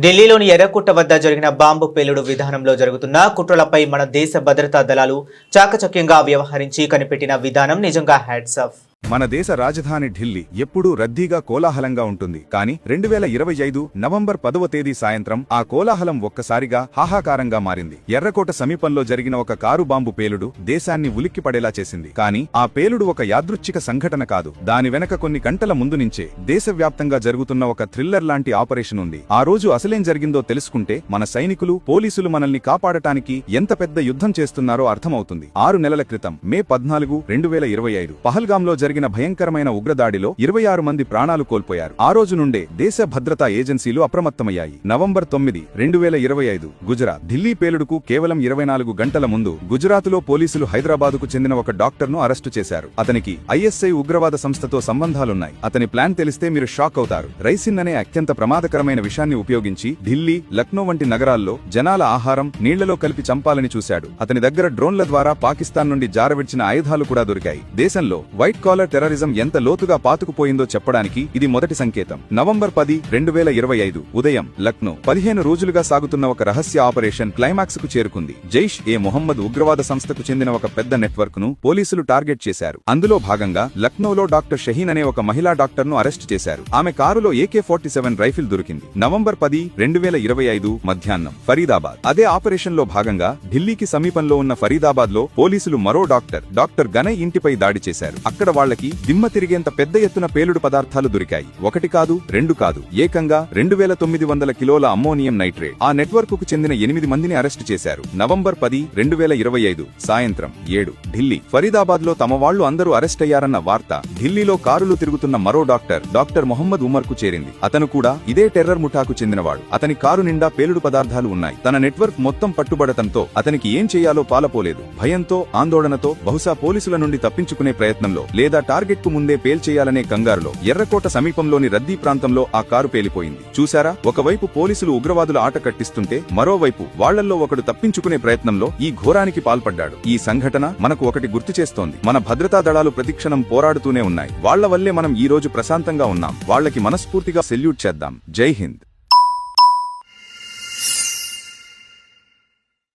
ఢిల్లీలోని ఎర్రకుట్ట వద్ద జరిగిన బాంబు పేలుడు విధానంలో జరుగుతున్న కుట్రలపై మన దేశ భద్రతా దళాలు చాకచక్యంగా వ్యవహరించి కనిపెట్టిన విధానం నిజంగా హ్యాట్స్ మన దేశ రాజధాని ఢిల్లీ ఎప్పుడూ రద్దీగా కోలాహలంగా ఉంటుంది. కానీ రెండు వేల ఇరవై ఐదు నవంబర్ పదవ తేదీ సాయంత్రం ఆ కోలాహలం ఒక్కసారిగా హాహాకారంగా మారింది. ఎర్రకోట సమీపంలో జరిగిన ఒక కారు బాంబు పేలుడు దేశాన్ని ఉలిక్కిపడేలా చేసింది. కానీ ఆ పేలుడు ఒక యాదృచ్ఛిక సంఘటన కాదు. దాని వెనక కొన్ని గంటల ముందు నుంచే దేశవ్యాప్తంగా జరుగుతున్న ఒక థ్రిల్లర్ లాంటి ఆపరేషన్ ఉంది. ఆ రోజు అసలేం జరిగిందో తెలుసుకుంటే మన సైనికులు పోలీసులు మనల్ని కాపాడటానికి ఎంత పెద్ద యుద్ధం చేస్తున్నారో అర్థమవుతుంది. ఆరు నెలల క్రితం మే పద్నాలుగు రెండు వేల ఇరవై ఐదు పహల్గాంలో జరిగిన భయంకరమైన ఉగ్రదాడిలో ఇరవై ఆరు మంది ప్రాణాలు కోల్పోయారు. ఆ రోజు నుండే దేశ భద్రతా ఏజెన్సీలు అప్రమత్తమయ్యాయి. నవంబర్ తొమ్మిది రెండు వేల ఇరవై ఐదు గుజరాత్. ఢిల్లీ పేలుడుకు కేవలం ఇరవై నాలుగు గంటల ముందు గుజరాత్లో పోలీసులు హైదరాబాదుకు చెందిన ఒక డాక్టర్ను అరెస్టు చేశారు. అతనికి ఐఎస్ఐ ఉగ్రవాద సంస్థతో సంబంధాలున్నాయి. అతని ప్లాన్ తెలిస్తే మీరు షాక్ అవుతారు. రైసిన్ అనే అత్యంత ప్రమాదకరమైన విషయాన్ని ఉపయోగించి ఢిల్లీ లక్నో వంటి నగరాల్లో జనాల ఆహారం నీళ్ళలో కలిపి చంపాలని చూశాడు. అతని దగ్గర డ్రోన్ల ద్వారా పాకిస్తాన్ నుండి జారవిడ్చిన ఆయుధాలు కూడా దొరికాయి. దేశంలో వైట్ కాలర్ టెర్రరిజం ఎంత లోతుగా పాతుకుపోయిందో చెప్పడానికి ఇది మొదటి సంకేతం. నవంబర్ పది రెండు వేల ఇరవై ఐదు ఉదయం లక్నో. పదిహేను రోజులుగా సాగుతున్న ఒక రహస్య ఆపరేషన్ క్లైమాక్స్కు చేరుకుంది. జైష్ ఏ మొహమ్మద్ ఉగ్రవాద సంస్థకు చెందిన ఒక పెద్ద నెట్వర్క్ను పోలీసులు టార్గెట్ చేశారు. అందులో భాగంగా లక్నోలో డాక్టర్ షహీన్ అనే ఒక మహిళా డాక్టర్ను అరెస్ట్ చేశారు. ఆమె కారులో ఏకే ఫార్టీ సెవెన్ రైఫిల్ దొరికింది. నవంబర్ పది రెండు వేల ఇరవై ఐదు మధ్యాహ్నం ఫరీదాబాద్. అదే ఆపరేషన్లో భాగంగా ఢిల్లీకి సమీపంలో ఉన్న ఫరీదాబాద్లో పోలీసులు మరో డాక్టర్ డాక్టర్ గనయ్ ఇంటిపై దాడి చేశారు. అక్కడ వాళ్ళకి దిమ్మ తిరిగేంత పెద్ద ఎత్తున పేలుడు పదార్థాలు దొరికాయి. ఒకటి కాదు రెండు కాదు. ఏకంగా రెండు వేల తొమ్మిది వందల కిలోల అమ్మోనియం నైట్రేట్. ఆ నెట్వర్క్కు చెందిన ఎనిమిది మందిని అరెస్టు చేశారు. నవంబర్ పది రెండు వేల ఇరవై ఐదు సాయంత్రం ఏడు ఢిల్లీ. ఫరీదాబాద్లో తమ వాళ్ళు అందరూ అరెస్ట్ అయ్యారన్న వార్త ఢిల్లీలో కారులు తిరుగుతున్న మరో డాక్టర్ డాక్టర్ మొహమ్మద్ ఉమర్కు చేరింది. అతను కూడా ఇదే టెర్రర్ ముఠాకు చెందినవాడు. అతని కారు నిండా పేలుడు పదార్థాలు ఉన్నాయి. తన నెట్వర్క్ మొత్తం పట్టుబడటంతో అతనికి ఏం చేయాలో పాలపోలేదు. భయంతో ఆందోళనతో బహుశా పోలీసుల నుండి తప్పించుకునే ప్రయత్నంలో లేదా టార్గెట్కు ముందే పేల్చేయాలనే కంగారులో ఎర్రకోట సమీపంలోని రద్దీ ప్రాంతంలో ఆ కారు పేలిపోయింది. చూశారా? ఒకవైపు పోలీసులు ఉగ్రవాదుల ఆట కట్టిస్తుంటే మరోవైపు వాళ్ళల్లో ఒకడు తప్పించుకునే ప్రయత్నంలో ఈ ఘోరానికి పాల్పడ్డాడు. ఈ సంఘటన మనకు ఒకటి గుర్తు చేస్తోంది. మన భద్రతా దళాలు ప్రతిక్షణం పోరాడుతూనే ఉన్నాయి. వాళ్ళ వల్లే మనం ఈ రోజు ప్రశాంతంగా ఉన్నాం. వాళ్ళకి మనస్ఫూర్తిగా సెల్యూట్ చేద్దాం. జై హింద్.